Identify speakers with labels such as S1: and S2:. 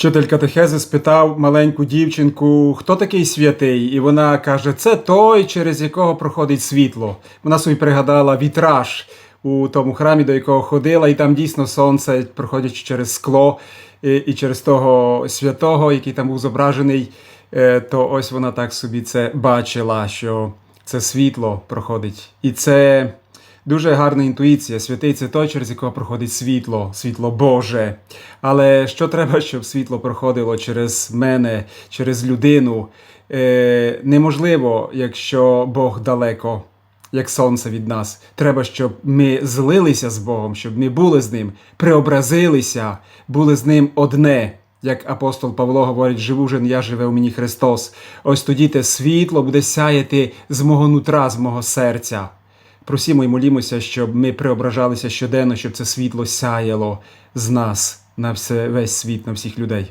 S1: Вчитель катехези спитав маленьку дівчинку, хто такий святий, і вона каже: це той, через якого проходить світло. Вона собі пригадала вітраж у тому храмі, до якого ходила, і там дійсно сонце, проходячи через скло і, через того святого, який там був зображений, е, то ось вона так собі це бачила, що це світло проходить. І це дуже гарна інтуїція. Святий це той, через якого проходить світло, світло Боже. Але що треба, щоб світло проходило через мене, через людину? Е, неможливо, якщо Бог далеко, як сонце від нас. Треба, щоб ми злилися з Богом, щоб ми були з ним, преобразилися, були з ним одне. Як апостол Павло говорить, живу жен я живе у мені Христос. Ось тоді те світло буде сяяти з мого нутра, з мого серця. Просімо і молімося, щоб ми преображалися щоденно, щоб це світло сяяло з нас на все, весь світ, на всіх людей.